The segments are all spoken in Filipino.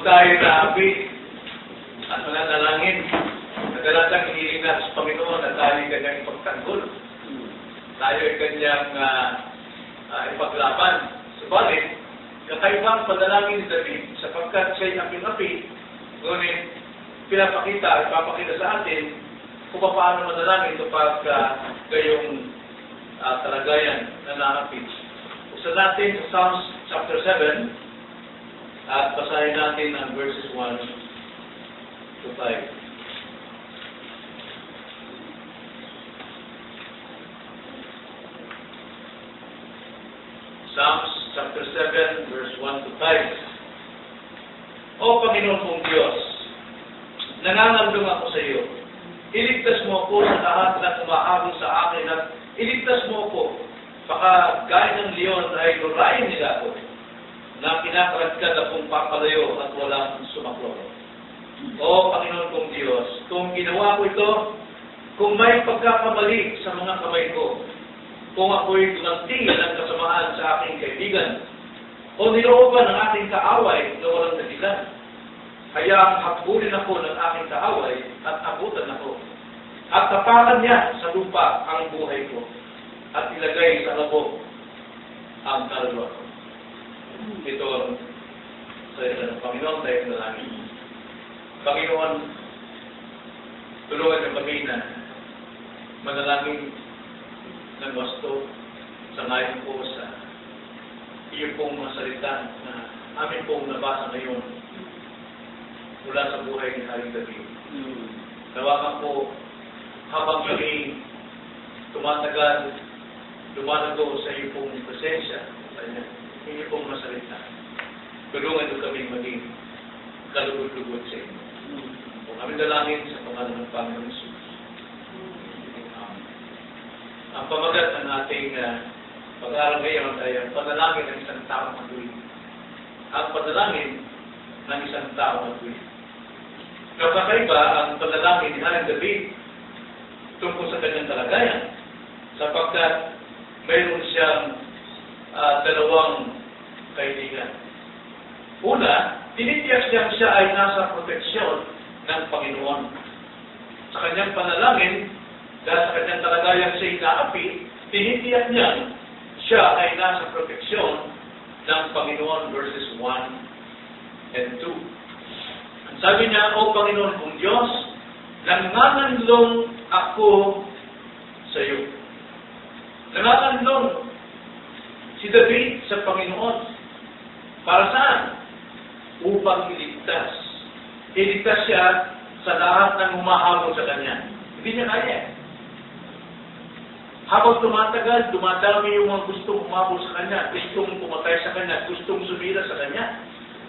Huwag tayo naapi at mananalangin. Kadalasang hiniling natin sa Panginoon na tayo ay kanyang ipagtanggol. Tayo ay kanyang uh, uh, ipaglaban. Subalit, kakaibang panalangin ni David sapagkat siya'y aping-api, ngunit pinapakita, ipapakita sa atin kung paano manalangin kapag uh, gayong uh, talagayan na naapit. Buksan natin sa Psalms chapter 7 at basahin natin ang verses 1 to 5. Psalms chapter 7, verse 1 to 5. O Panginoon kong Diyos, nangangamdong ako sa iyo. Iligtas mo ako sa lahat na umahabol sa akin at iligtas mo ako. Baka gaya ng leon ay lurayin nila ako na kinakaragkad akong papalayo at walang sumaklo. O Panginoon kong Diyos, kung ginawa ko ito, kung may pagkakamali sa mga kamay ko, kung ako'y tunanting ng kasamaan sa aking kaibigan, o nilooban ng aking kaaway na walang dahilan, kaya habulin ako ng aking kaaway at abutan ako. At tapakan niya sa lupa ang buhay ko at ilagay sa labo ang kaluluwa ko. Ito sa ng Panginoon tayo na langit. Panginoon, tulungan niyo kami na manalangin ng wasto sa ngayon po sa iyo pong mga salita na amin pong nabasa ngayon mula sa buhay ni Haring David. Nawakan po habang kami tumatagal, lumalago sa iyo pong presensya, sa inyo pong mga salita. Tulungan niyo kami maging kalugod-lugod sa inyo. Kung kami dalangin sa pangalan ng Panginoon Jesus. Ang pamagat ng ating uh, pag-aaral ngayon ay ang panalangin ng isang taong matuwid. Ang panalangin ng isang taong matuwid. Kapakaiba ang panalangin ni Haring David tungkol sa kanyang kalagayan sapagkat mayroon siyang uh, dalawang kaibigan. Una, tinitiyak niyang siya ay nasa proteksyon ng Panginoon. Sa kanyang panalangin, dahil sa kanyang kalagayan siya inaapi, tinitiyak niya siya ay nasa proteksyon ng Panginoon verses 1 and 2. Ang sabi niya, O Panginoon kong Diyos, nanganganlong ako sa iyo. Nanganganlong si David sa Panginoon. Para saan? Upang iligtas. Iligtas siya sa lahat ng humahabol sa kanya. Hindi niya kaya. Habang tumatagal, dumadami yung mga gustong umabol sa kanya, gustong pumatay sa kanya, gustong sumira sa kanya.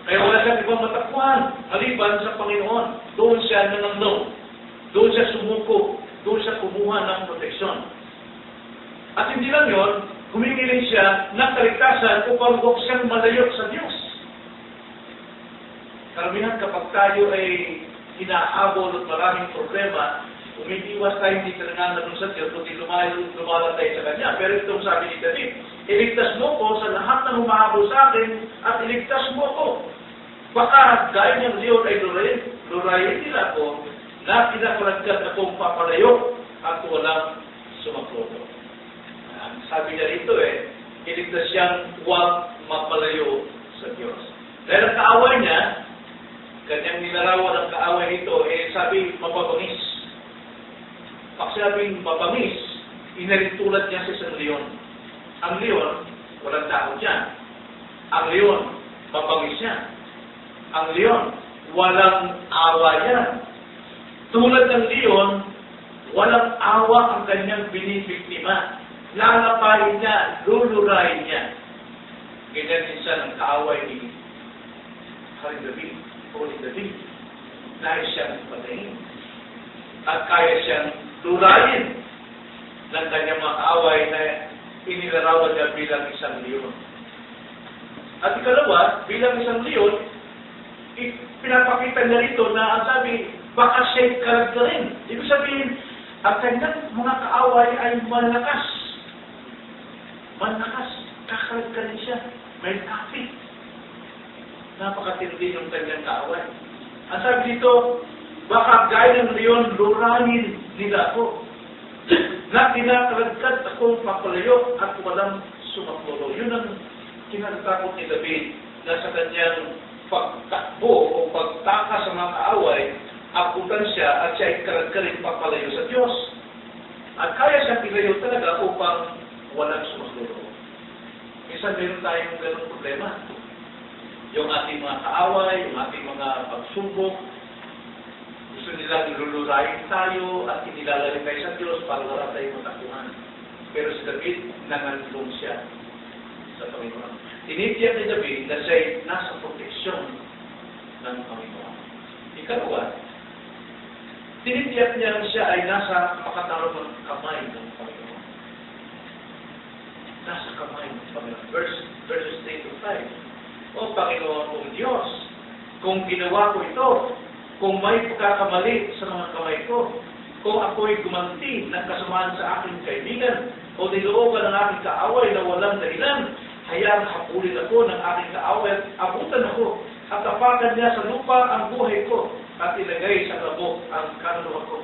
Kaya wala siyang ibang matakbuhan, maliban sa Panginoon. Doon siya nananong. Doon siya sumuko. Doon siya kumuha ng proteksyon. At hindi lang yon, humingi rin siya ng kaligtasan upang huwag siyang malayo sa Diyos. Karamihan kapag tayo ay hinahabol at maraming problema, umiiwas tayo hindi ka nanganganong sa Diyos, kundi lumayo, lumalatay sa Kanya. Pero itong sabi ni David, iligtas mo ko sa lahat ng humahabol sa akin at iligtas mo ko. Baka gaya niyang Leon ay lurayin, lurayin nila ko na pinakulagkat akong papalayo at walang sumakloto. Sabi niya rito eh, iligtas siyang huwag mapalayo sa Diyos. Dahil ang kaaway niya, kanyang nilarawan ang kaaway nito, eh sabi, mapapangis. Pag sinabing mapangis, inaritulad niya sa isang leon. Ang leon, walang takot yan. Ang leon, mapangis yan. Ang leon, walang awa yan. Tulad ng leon, walang awa ang kanyang binibiktima. Lalapahin niya, lulurahin niya. Ganyan minsan ang kaaway ni Haring David, Holy David. Nais siyang patayin. At kaya siyang lurayin ng kanyang mga kaaway na inilarawan niya bilang isang leon. At ikalawa, bilang isang leon, pinapakita niya rito na ang sabi, baka siya'y kalagdarin. Ibig sabihin, ang kanyang mga kaaway ay malakas. Malakas. Kakalagdarin siya. May kapit. napakatindi ng kanyang kaaway. Ang sabi dito, baka gaya ng leon, lurahin nila ako. na kinakalagkad akong papalayo at walang sumaklolo. Yun ang kinatatakot ni David na sa kanyang pagtakbo o pagtaka sa mga kaaway, abutan siya at siya ay karagkaring papalayo sa Diyos. At kaya siyang ilayo talaga upang walang sumaklolo. Minsan meron tayong ganong problema. Yung ating mga kaaway, yung ating mga pagsubok, gusto nila nilulurayin tayo at inilalagay tayo sa Diyos para wala tayong matakuhan. Pero si David, nanganlong siya sa Panginoon. Tinitiyak ni David na siya nasa proteksyon ng Panginoon. Ikalawa, tinitiyak niya siya ay nasa makatarong ng kamay ng Panginoon. Nasa kamay ng Panginoon. Verse, verses 3 to 5. O Panginoon kong Diyos, kung ginawa ko ito, kung may pagkakamali sa mga kamay ko, kung ako'y gumanti ng kasamaan sa aking kaibigan, o nilooban ng aking kaaway na walang dahilan, hayang hapulin ako ng aking kaaway at abutan ako, at tapakan niya sa lupa ang buhay ko, at ilagay sa labok ang kaluluwa ko.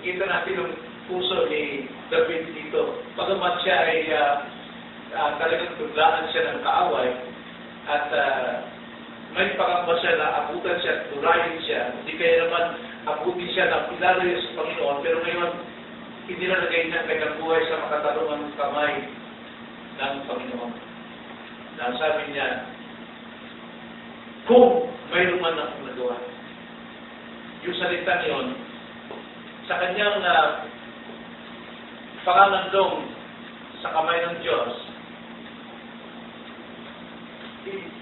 Nakita natin yung puso ni David dito. Pagamat siya ay uh, uh, talagang tuglaan siya ng kaaway, at uh, may pangamba siya na abutan siya at siya. Hindi kaya naman abutin siya na pinalayo sa Panginoon. Pero ngayon, inilalagay niya ang kanyang buhay sa makatarungan kamay ng Panginoon. Na sabi niya, kung mayroon man akong nagawa, yung salita niyon, sa kanyang uh, pangalandong sa kamay ng Diyos,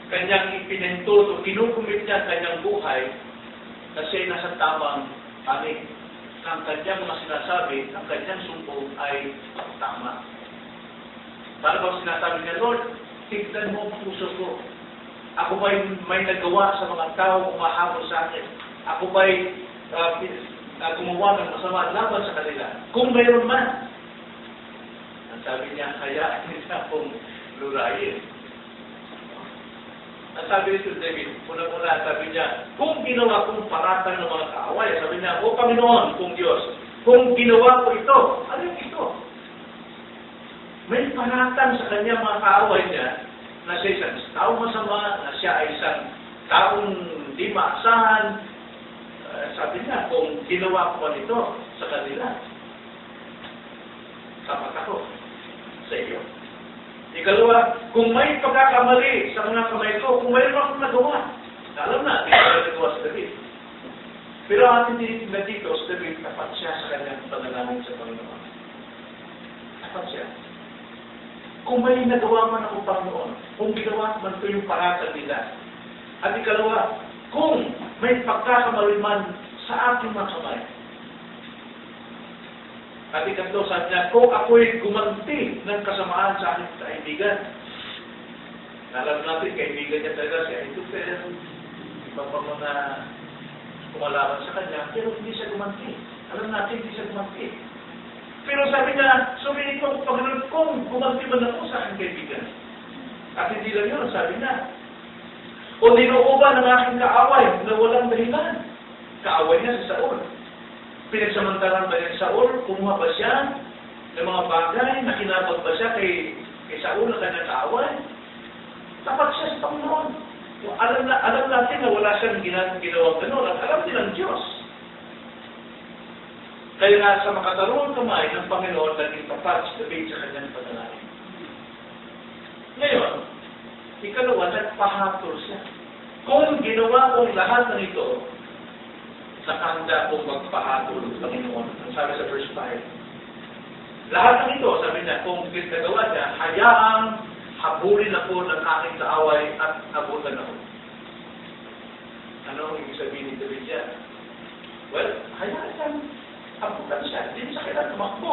kanyang ipinentuto, kinukumit niya ang kanyang buhay na siya nasa tamang panig. Ang kanyang mga sinasabi, ang kanyang sumpo ay tama. Para bang sinasabi niya, Lord, tignan mo ang puso ko. Ako ba'y may nagawa sa mga tao umahabol sa akin? Ako ba'y uh, gumawa ng masama laban sa kanila? Kung mayroon man. Sabi niya, kaya nila akong lurayin. Ang sabi ni Sir David, una-una sabi niya, kung ginawa kong paratan ng mga kaaway, sabi niya, O Panginoon, kung Diyos, kung ginawa ko ito, ano ito? May paratan sa kanya mga kaaway niya na siya isang taong masama, na siya ay isang taong di maasahan. Uh, sabi niya, kung ginawa ko ito sa kanila, sapat ako sa iyo. Ikalawa, kung may pagkakamali sa mga kamay ko, kung mayroon akong nagawa, alam na, hindi ko nagawa sa David. Pero ang ating tinitignan dito, sa David, tapat siya sa kanyang panalangin sa Panginoon. Tapat siya. Kung may nagawa man ako, Panginoon, kung ginawa man ito yung paratan nila. At ikalawa, kung may pagkakamali man sa aking mga kamay, at ikatlo, sabi niya, kung ako'y gumanti ng kasamaan sa aking kaibigan. Alam natin, kaibigan niya talaga si Ahitofel, iba pa mga kumalaban sa kanya, pero hindi siya gumanti. Alam natin, hindi siya gumanti. Pero sabi niya, sumili ko, Panginoon, kung gumanti man ako sa aking kaibigan. At hindi lang yun, sabi niya, o ninuuban ng aking kaaway na walang dahilan. Kaaway niya si Saul pinagsamantalan ba niya Saul? Kumuha ba siya ng mga bagay? Nakinabot ba siya kay, kay Saul na kanyang kaaway? Tapat siya sa Panginoon. Alam, na, alam natin na wala siyang gina, ginawang ganun at alam din ng Diyos. Kaya nga sa makatarungan kamay ng Panginoon naging tapat si David sa kanyang panalangin. Ngayon, ikalawa, nagpahatol siya. Kung ginawa kong lahat ng ito, nakahanda kong magpahatol sa Panginoon. Ang sabi sa verse 5. Lahat ng ito, sabi niya, kung ginagawa niya, hayaang habulin ako ng aking kaaway at abutan ako. Ano ang ibig sabihin ni David yan? Well, hayaan siyang abutan siya. Hindi siya kailangan tumakbo.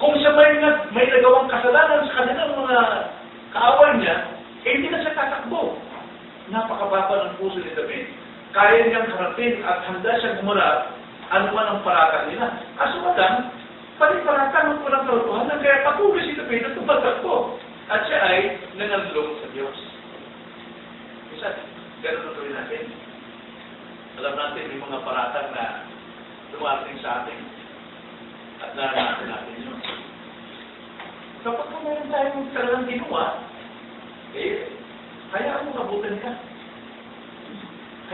Kung siya may, may nagawang kasalanan sa kanilang mga kaaway niya, eh hindi na siya tatakbo. Napakababa ng puso ni David kaya niyang harapin at handa siyang humarap ano man ang paratang nila. Kaso lang, paliparatan ng walang katotohanan, kaya patuloy si David na tumatakbo. At siya ay nananlong sa Diyos. Ganun ang natin. Alam natin yung mga paratang na dumating sa atin at naranasan natin yun. Kapag kung meron tayong talagang ginawa, eh, hayaan mo mabutan ka.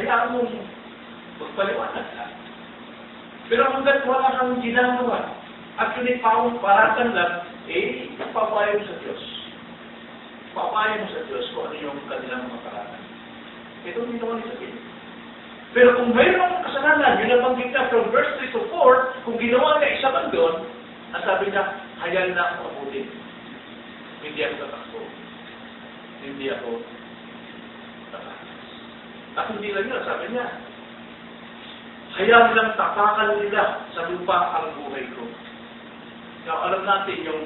Hayaan mo magpaliwanag ka. Pero hanggat wala kang ginagawa, actually, pawang paratan lang, eh, papayo sa Diyos. Papayo mo sa Diyos kung ano yung kanilang mga paratan. Ito ginawa ni David. Pero kung mayroong kasalanan, yun ang banggit na from verse 3 to 4, kung ginawa niya isa man doon, ang sabi niya, hayaan na ako mabuti. Hindi ako tatakbo. Hindi ako. At hindi lang yun, sabi niya, hayaan lang tapakan nila sa lupa ang buhay ko. Now, alam natin yung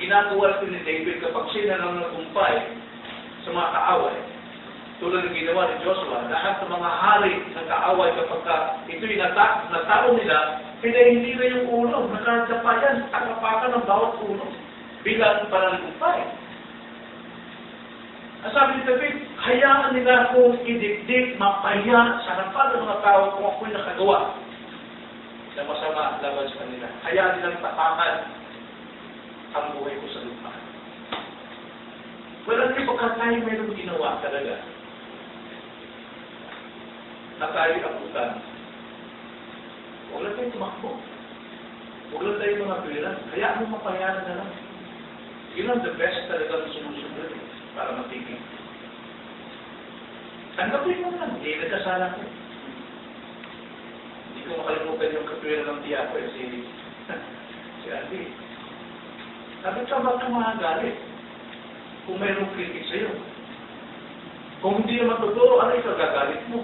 ginagawa ni David kapag siya nang nagumpay sa mga kaaway, tulad ng ginawa ni Joshua, lahat ng mga hari ng kaaway kapag ka ito'y nata natao nila, pinahindi na yung ulo, nakadapa yan, takapakan ng bawat ulo bilang pananagumpay. Ang sabi ni David, hayaan nila akong idikdik, mapaya sa harapan ng mga tao kung ako'y nakagawa na masama laban sa kanila. Hayaan nilang tapakan ang buhay ko sa lupa. Well, yung pagka tayo mayroong ginawa talaga na tayo abutan, huwag lang tayo tumakbo. Huwag lang tayo mga pera. Hayaan mo mapayaran na lang. Yun ang the best talaga ng sumusunod eh, para matigil. Tanggapin mo lang, hindi nagkasala ko. Hindi ko makalimutan yung katwira ng tiya ko, eh, si, si Andy. Sabi ka ba ka makagalit? Kung mayroong kritik sa'yo. Kung hindi naman totoo, ano yung kagagalit mo?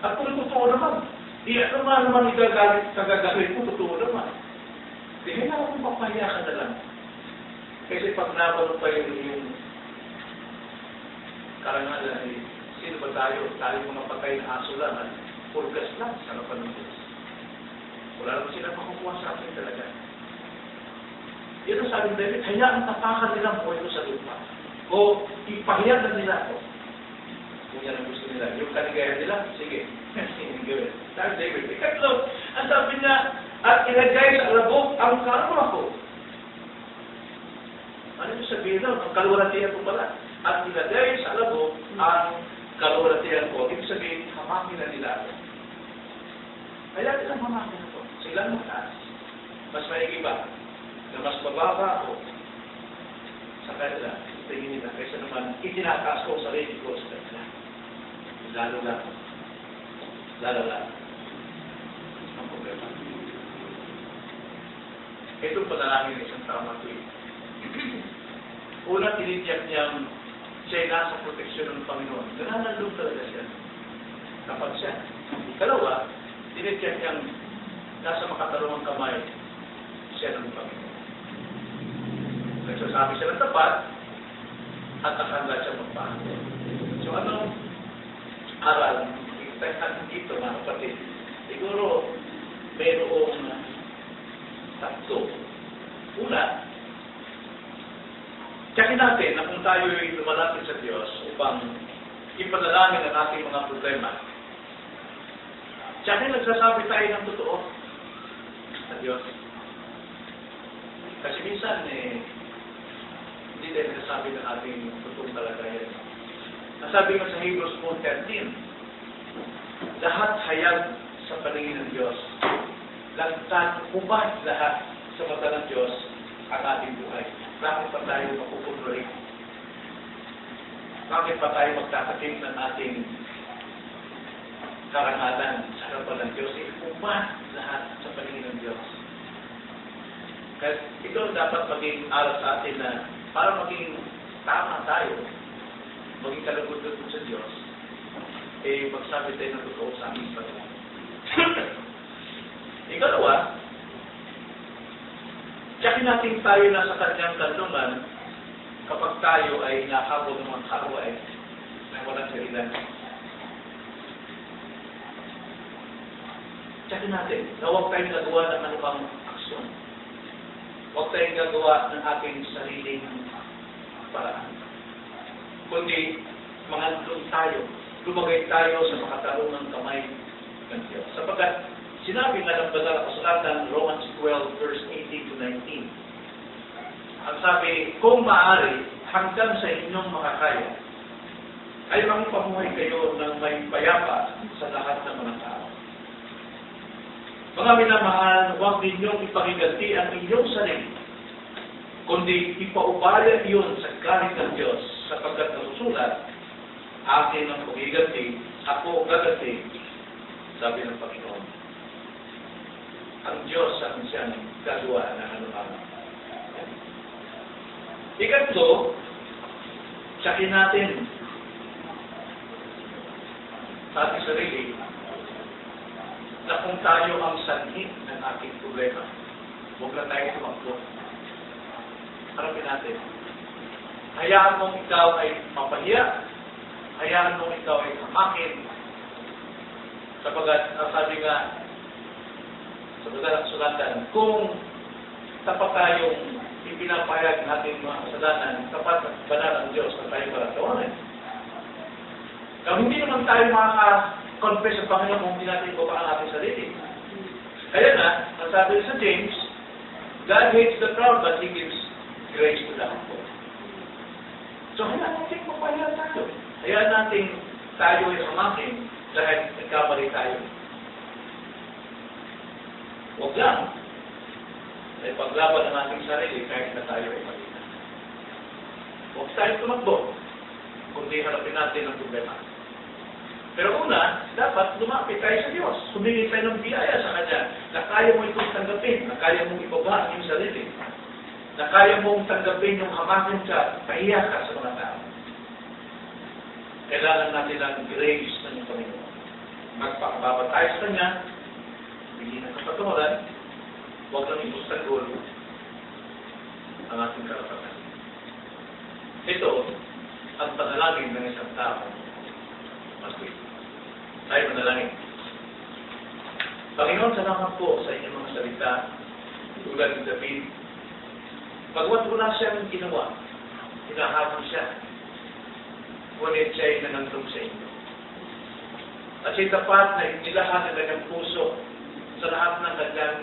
At kung totoo naman, ano nga naman igagalit, kagagalit mo, totoo naman. Di kailangan mo mapahiya ka na lang. Kasi pag nabanong pa yung, yung karangalan, eh, sino ba tayo? Tayo mga patay na aso lang, at purgas lang sa harapan ng Diyos. Wala naman sila makukuha sa atin talaga. Yan ang sabi ng David, hayaan tapakan nila ang buhay ko sa lupa. O ipahiyan na nila ako. Kung yan ang gusto nila. Yung kaligayahan nila, sige. Gawin. Sabi David, ikatlo, ang sabi niya, at ilagay sa alabok ang karma ko. Ano yung sabihin nun? Ang kalwalatihan ko pala. At ilagay sa alabok ang kalwalatihan ko. Ibig sabihin, hamakin na nila. Kaya nilang hamakin ako. Sila mataas. Mas maigi ba? Na mas mababa ako sa kanila, tingin nila, kaysa naman itinataas ko ang sarili ko sa kanila. Lalo lang. Lalo lang. Ang problema. Itong panalangin ng isang tao na Una, tinitiyak niyang siya ay nasa proteksyon ng Panginoon. Nananalong talaga siya. Kapag siya. Ikalawa, tinitiyak niyang nasa makatarungang kamay siya ng Panginoon. Nagsasabi siya ng tapat at nakahanda siya magpahango. So anong aral? Ikitahan dito mga kapatid. Siguro mayroong tatlo. Una, Tiyakin natin na kung tayo ay lumalapit sa Diyos upang ipanalangin ang ating mga problema, tiyakin nagsasabi tayo ng totoo sa Diyos. Kasi minsan, eh, hindi tayo nagsasabi ng ating totoong kalagayan. Nasabi nga sa Hebrews 4.13, lahat hayag sa paningin ng Diyos. Lagtad, hubad lahat sa mata ng Diyos ang ating buhay. Bakit pa tayo makukunroy? Bakit pa tayo magtatakim ng ating karangalan sa harapan ng Diyos? Eh, umat lahat sa paningin ng Diyos. Kaya ito dapat maging aral sa atin na para maging tama tayo, maging kalagod-lagod sa Diyos, eh magsabi tayo ng totoo sa aming patuloy. Ikalawa, Tiyakin natin tayo nasa kanyang kanlungan kapag tayo ay nakabot ng mga kaaway na walang dahilan. Tiyakin natin na huwag tayong gagawa ng anumang aksyon. Huwag tayong gagawa ng ating sariling paraan. Kundi, mangandong tayo, lumagay tayo sa makatarungang kamay ng Diyos. Sapagkat sinabi nga ng banal na kasulatan, Romans 12, verse 18 to 19. Ang sabi, kung maaari, hanggang sa inyong makakaya, ay makipamuhay kayo ng may payapa sa lahat ng mga tao. Mga minamahal, huwag ninyong ipakiganti ang inyong sarili, kundi ipaubaya iyon sa galit ng Diyos sapagkat nasusulat, akin ang pagiganti, ako gaganti, sabi ng Panginoon. Ang Diyos ang siyang gagawa ng anuman. Ikatlo, tsakin natin sa ating sarili na kung tayo ang sanhi ng ating problema, huwag na tayo tumakbo. Harapin natin. Hayaan mong ikaw ay mapahiya. Hayaan mong ikaw ay hamakin. Sapagat, ang sabi nga, sa sulatan, kung tapat tayong ipinapahayag natin mga kasalanan, tapat at banal ang Diyos na tayo para tawanan. Kung hindi naman tayo makaka-confess sa Panginoon kung hindi natin ibaba ang ating sarili. Kaya nga, ang sabi sa James, God hates the proud but He gives grace to the humble. So, hayaan natin magpahiya tayo. Hayaan natin tayo ay sumakin dahil nagkamali tayo. Huwag lang. Ay paglaban ng ating sarili kahit na tayo ay mali. Huwag tayo tumakbo, kundi harapin natin ang problema. Pero una, dapat lumapit tayo sa Diyos. Humingi tayo ng biyaya sa Kanya na kaya mo itong tanggapin, na kaya mong ibaba ang iyong sarili, na kaya mong tanggapin yung hamakin ka, pahiya ka sa mga tao. Kailangan natin ang grace ng Panginoon. Magpakababa tayo sa Kanya, bigyan ng kapaturan, huwag lang ipustagol ang ating karapatan. Ito, ang panalangin ng isang tao. Maswit. Tayo manalangin. Panginoon, salamat po sa inyong mga salita. Tulad ni David. Pagwat wala siyang ginawa, hinahabol siya. Ngunit siya ay nanandong sa inyo. At siya tapat na inilahan ng puso sa lahat ng kanyang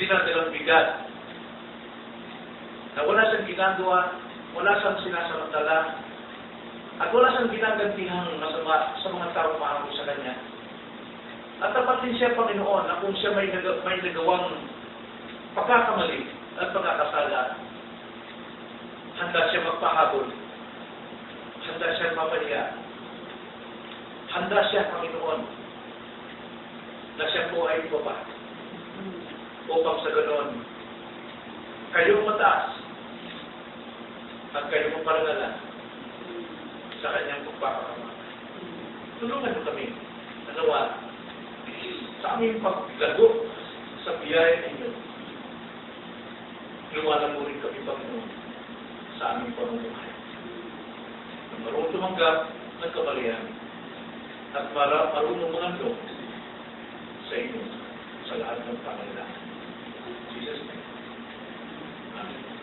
dinadalang bigat. Na wala siyang ginagawa, wala siyang sinasamantala, at wala siyang ginagantihang masama sa mga tao mahabol sa kanya. At tapat din siya, Panginoon, na kung siya may, nag- may nagawang pagkakamali at pagkakasala, handa siya magpahabol. Handa siya mapahiya. Handa siya, Panginoon, na siya po ay baba. Upang sa ganon, kayong mataas at kayong maparangalan sa kanyang pagpapakama. Tulungan mo kami, nanawa, sa aming paglago sa biyaya ninyo. Lumalang mo rin kami, Panginoon, sa aming pamumuhay. Na marunong tumanggap ng kamalian at marunong mangandong sa inyo sa lahat ng pangalan. Jesus name. Amen.